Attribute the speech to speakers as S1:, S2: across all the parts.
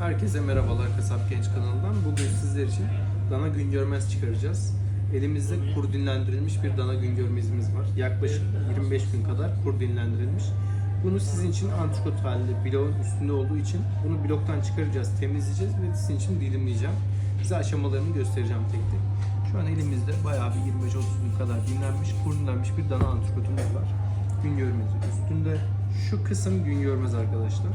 S1: Herkese merhabalar Kasap Genç kanalından. Bugün sizler için dana gün görmez çıkaracağız. Elimizde kur dinlendirilmiş bir dana gün görmezimiz var. Yaklaşık 25 gün kadar kur dinlendirilmiş. Bunu sizin için antrikot halinde bloğun üstünde olduğu için bunu bloktan çıkaracağız, temizleyeceğiz ve sizin için dilimleyeceğim. Size aşamalarını göstereceğim tek tek. Şu an elimizde bayağı bir 25-30 gün kadar dinlenmiş, kur dinlenmiş bir dana antrikotumuz var. Gün görmezi. Üstünde şu kısım gün görmez arkadaşlar.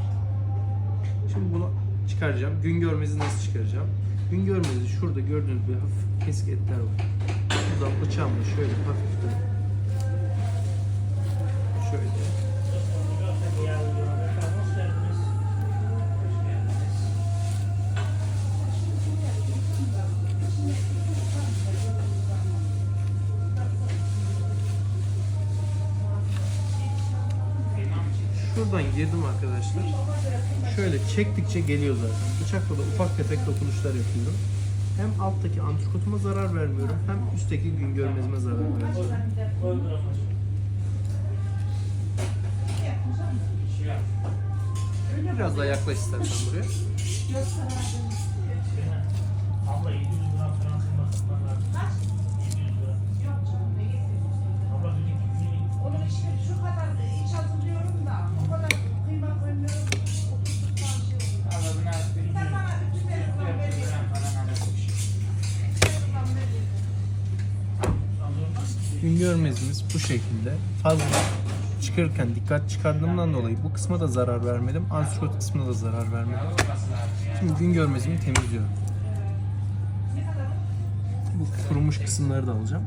S1: Şimdi bunu çıkaracağım. Gün görmezi nasıl çıkaracağım? Gün görmezi şurada gördüğünüz bir hafif kesik etler var. Buradan bıçağımla şöyle hafiften şöyle şuradan girdim arkadaşlar. Şöyle çektikçe geliyor zaten. Bıçakla da ufak tefek dokunuşlar yapıyorum. Hem alttaki antrikotuma zarar vermiyorum hem üstteki gün görmezime zarar vermiyorum. Biraz daha yaklaş istersen buraya. Gün görmezimiz bu şekilde. Fazla çıkarırken dikkat çıkardığımdan dolayı bu kısma da zarar vermedim. Antrikot kısmına da zarar vermedim. Şimdi gün görmezimi temizliyorum. Bu kurumuş kısımları da alacağım.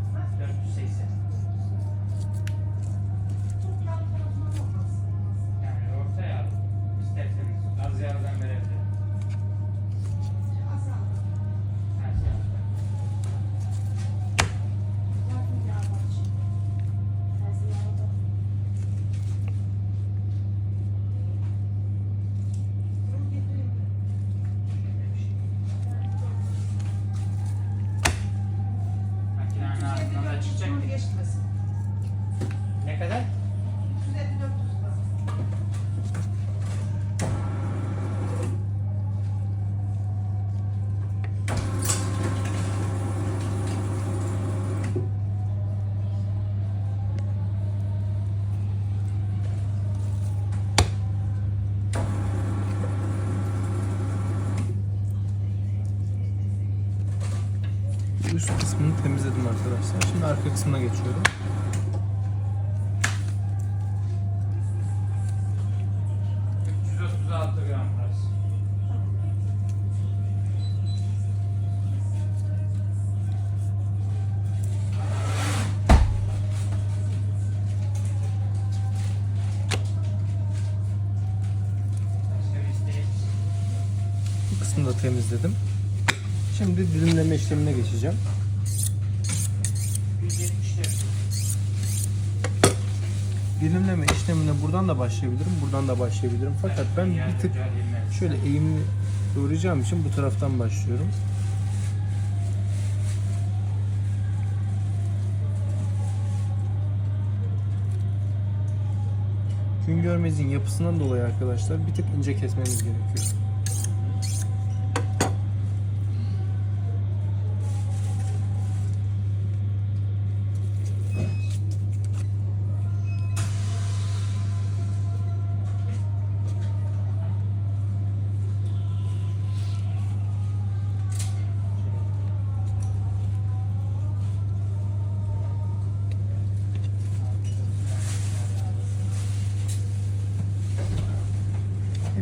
S1: Üst kısmını temizledim arkadaşlar. Şimdi arka kısmına geçiyorum. Bu kısmını da temizledim. Şimdi dilimleme işlemine geçeceğim.
S2: 174.
S1: Dilimleme işlemine buradan da başlayabilirim, buradan da başlayabilirim. Fakat ben bir tık şöyle eğimli doğrayacağım için bu taraftan başlıyorum. Gün görmezin yapısından dolayı arkadaşlar bir tık ince kesmemiz gerekiyor.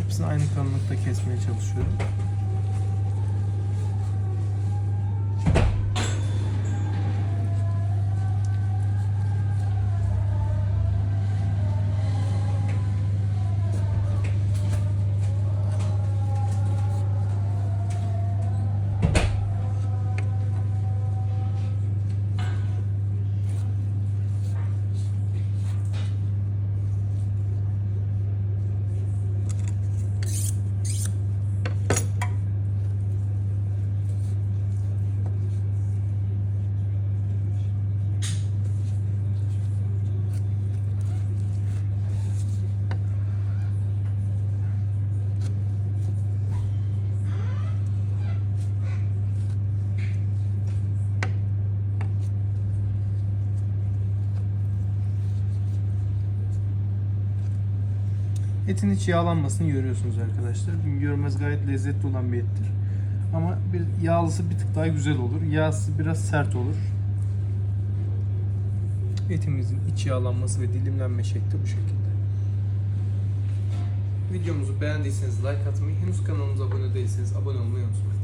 S1: Hepsini aynı kalınlıkta kesmeye çalışıyorum. Etin hiç yağlanmasını görüyorsunuz arkadaşlar. Görmez gayet lezzetli olan bir ettir. Ama bir yağlısı bir tık daha güzel olur. Yağsı biraz sert olur. Etimizin iç yağlanması ve dilimlenme şekli bu şekilde. Videomuzu beğendiyseniz like atmayı, henüz kanalımıza abone değilseniz abone olmayı unutmayın.